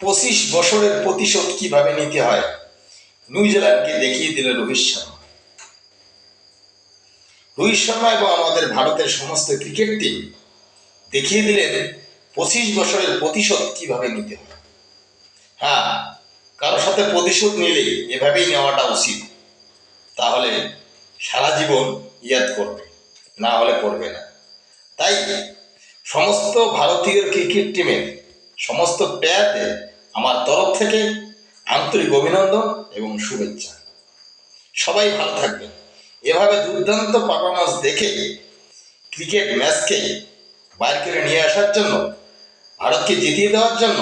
পঁচিশ বছরের প্রতিশোধ কীভাবে নিতে হয়? নিউজিল্যান্ডকে দেখিয়ে দিল রোহিত শর্মা। রোহিত শর্মা এবং আমাদের ভারতের সমস্ত ক্রিকেট টিম দেখিয়ে দিলেন পঁচিশ বছরের প্রতিশোধ কীভাবে নিতে হয়। হ্যাঁ কারোর সাথে প্রতিশোধ নিলে এভাবেই নেওয়াটা উচিত। তাহলে সারা জীবন ইয়াদ করবে, না হলে করবে না। তাই সমস্ত ভারতীয় ক্রিকেট টিমের সমস্ত প্লেয়ারদের আমার তরফ থেকে আন্তরিক অভিনন্দন এবং শুভেচ্ছা। সবাই ভালো থাকবেন। এভাবে দুর্দান্ত পারফরমেন্স দেখে ক্রিকেট ম্যাচকে বাইর করে নিয়ে আসার জন্য, ভারতকে জিতিয়ে দেওয়ার জন্য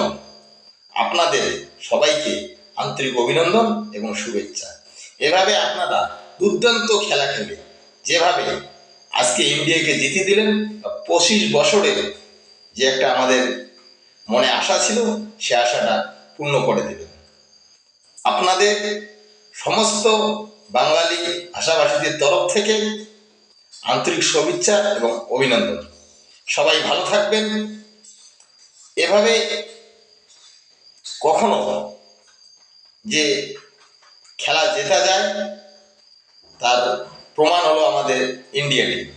আপনাদের সবাইকে আন্তরিক অভিনন্দন এবং শুভেচ্ছা। এভাবে আপনারা দুর্দান্ত খেলা খেলে, যেভাবে আজকে ইন্ডিয়াকে জিতিয়ে দিলেন, পঁচিশ বছরের যে একটা আমাদের মনে আশা ছিল, সে আশাটা পূর্ণ করে দেবেন আপনাদের সমস্ত বাঙালি ভাষাভাষীদের তরফ থেকে আন্তরিক শুভেচ্ছা এবং অভিনন্দন। সবাই ভালো থাকবেন। এভাবে কখনো যে খেলা জেতা যায়, তার প্রমাণ হলো আমাদের ইন্ডিয়া টিম।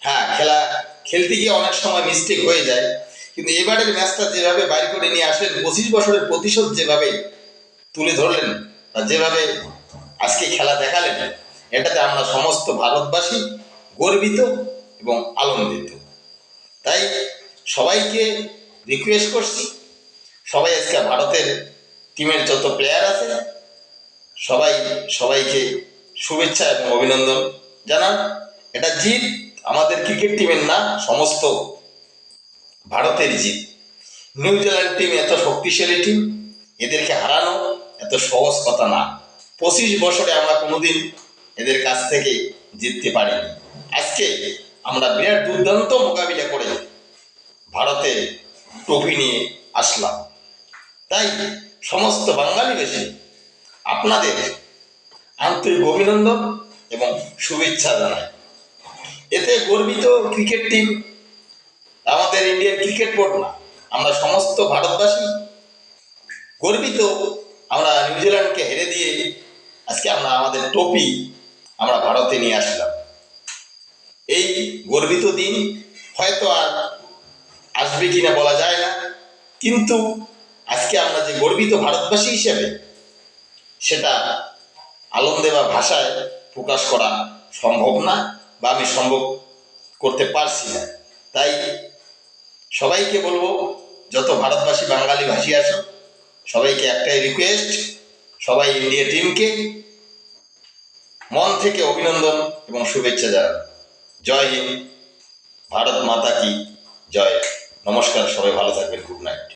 হ্যাঁ খেলা খেলতে গিয়ে অনেক সময় মিস্টেক হয়ে যায়। কিন্তু এবারের ম্যাচটা যেভাবে বাইর করে নিয়ে আসলেন পঁচিশ বছরের প্রতিশোধ যেভাবে তুলে ধরলেন বা যেভাবে আজকে খেলা দেখালেন, এটাতে আমরা সমস্ত ভারতবাসী গর্বিত এবং আনন্দিত। তাই সবাইকে রিকোয়েস্ট করছি, সবাই আজকে ভারতের টিমের যত প্লেয়ার আছে, সবাই, সবাইকে শুভেচ্ছা এবং অভিনন্দন জানান। এটা জিত আমাদের ক্রিকেট টিমের না, সমস্ত ভারতের জিত। নিউজিল্যান্ড টিম এত শক্তিশালী টিম এদেরকে হারানো এত সহজ কথা না। পঁচিশ বছরে আমরা কোনোদিন এদের কাছ থেকে জিততে পারিনি। আজকে আমরা বিরাট দুর্দান্ত মোকাবিলা করে ভারতে ট্রফি নিয়ে আসলাম। তাই সমস্ত বাঙালিবাসী, আপনাদের আন্তরিক অভিনন্দন এবং শুভেচ্ছা জানাই। এতে গর্বিত ক্রিকেট টিম আমাদের ইন্ডিয়ান ক্রিকেট বোর্ড না, আমরা সমস্ত ভারতবাসী। গর্বিত আমরা নিউজিল্যান্ডকে হেরে দিয়ে আজকে আমরা আমাদের টপি আমরা ভারতে নিয়ে আসলাম। এই গর্বিত দিন হয়তো আর আসবে কিনা বলা যায় না, কিন্তু আজকে আমরা যে গর্বিত ভারতবাসী হিসেবে সেটা আনন্দে বা ভাষায় প্রকাশ করা সম্ভব না বা আমি সম্ভব করতে পারছি না। তাই সবাইকে বলব, যত ভারতবাসী, বাঙালি ভাষী আছো, সবাইকে একটাই রিকোয়েস্ট সবাই ইন্ডিয়া টিমকে মন থেকে অভিনন্দন এবং শুভেচ্ছা জানান জয় হিন্দ, ভারত মাতা কি, জয়। নমস্কার, সবাই ভালো থাকবেন গুড নাইট